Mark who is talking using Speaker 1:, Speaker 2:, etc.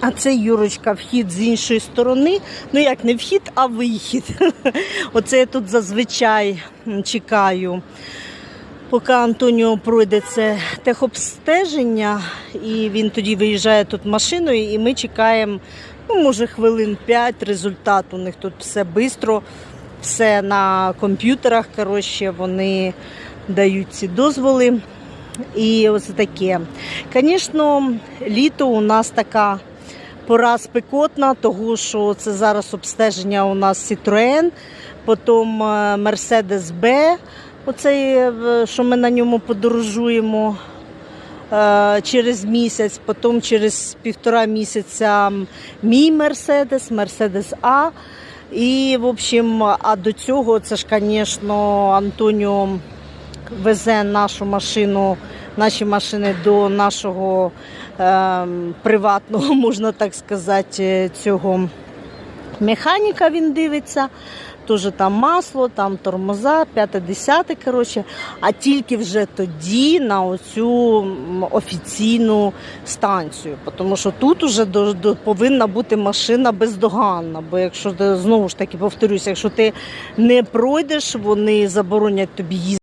Speaker 1: А це Юрочка, вхід з іншої сторони. Ну як не вхід, а вихід. Оце я тут зазвичай чекаю. Поки Антоніо пройде це техобстеження, і він тоді виїжджає тут машиною, і ми чекаємо, ну, може, хвилин 5 результат. У них тут все швидко, все на комп'ютерах. Коротше, вони дають ці дозволи. І ось таке. Звісно, літо у нас така пора спекотна, того що це зараз обстеження у нас Citroën, потім е, Mercedes-B, оцей, е, що ми на ньому подорожуємо е, через місяць, потім через півтора місяця мій Мерседес, Мерседес А. І, в общем, а до цього це ж, звісно, Антоніо везе нашу машину, наші машини до нашого ем, приватного, можна так сказати, цього механіка він дивиться. Теж там масло, там тормоза, п'яте десяте, коротше, а тільки вже тоді на оцю офіційну станцію. Тому що тут до, повинна бути машина бездоганна. Бо якщо знову ж таки повторюся, якщо ти не пройдеш, вони заборонять тобі їздити.